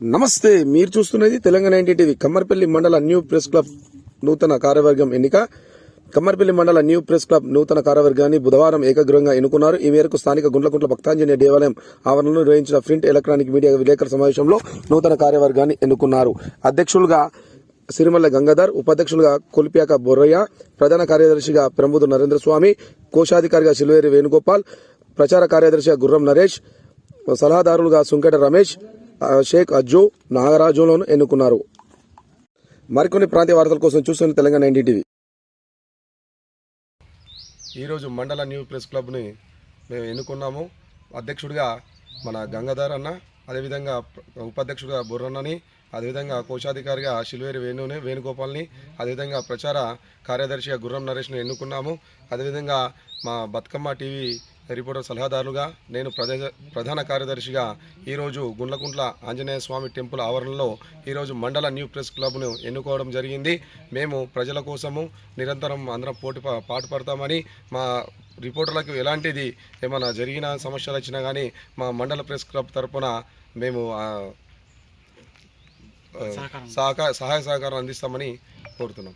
నమస్తే మీరు చూస్తున్నది తెలంగాణ ఎన్టీటీవీ కమ్మర్పల్లి మండల న్యూ ప్రెస్ క్లబ్ నూతన కార్యవర్గం ఎన్నిక. కమ్మర్పల్లి మండల న్యూ ప్రెస్ క్లబ్ నూతన కార్యవర్గాన్ని బుధవారం ఏకగ్రహంగా ఎన్నుకున్నారు. ఈ మేరకు స్థానిక గుండ్లకుంట్ల భక్తాంజనేయ దేవాలయం ఆవరణలో నిర్వహించిన ప్రింట్ ఎలక్ట్రానిక్ మీడియా విలేకరుల సమావేశంలో నూతన కార్యవర్గాన్ని ఎన్నుకున్నారు. అధ్యక్షులుగా సిరిమల్ల గంగాధర్ ఉపాధ్యక్షులుగా కొల్పియాక బొర్రయ్య ప్రధాన కార్యదర్శిగా ప్రముదు నరేంద్ర స్వామి కోశాధికారిగా సిల్వేరి వేణుగోపాల్ ప్రచార కార్యదర్శిగా గుర్రం నరేష్ సలహాదారులుగా సుంకట రమేష్ షేక్ అజ్జు నాగరాజులను ఎన్నుకున్నారు. మరికొన్ని ప్రాంతీయ వార్తల కోసం చూస్తున్న తెలంగాణ ఎన్డీటీవీ. ఈరోజు మండల న్యూ ప్రెస్ క్లబ్ని మేము ఎన్నుకున్నాము. అధ్యక్షుడిగా మన గంగాధర్ అన్న అదేవిధంగా ఉపాధ్యక్షుడిగా బుర్రన్నని అదేవిధంగా కోశాధికారిగా శిల్వేరి వేణుని వేణుగోపాల్ని అదేవిధంగా ప్రచార కార్యదర్శిగా గుర్రం నరేష్ని ఎన్నుకున్నాము. అదేవిధంగా మా బతుకమ్మ టీవీ రిపోర్టర్ సలహాదారులుగా నేను ప్రధా ప్రధాన కార్యదర్శిగా ఈరోజు గుండ్లకుంట్ల ఆంజనేయ స్వామి టెంపుల్ ఆవరణలో ఈరోజు మండల న్యూ ప్రెస్ క్లబ్ను ఎన్నుకోవడం జరిగింది. మేము ప్రజల కోసము నిరంతరం అందరం పోటీ పాటుపడతామని మా రిపోర్టర్లకు ఎలాంటిది ఏమైనా జరిగిన సమస్యలు వచ్చినా కానీ మా మండల ప్రెస్ క్లబ్ తరపున మేము సహకార. సహాయ సహకారం అందిస్తామని కోరుతున్నాం.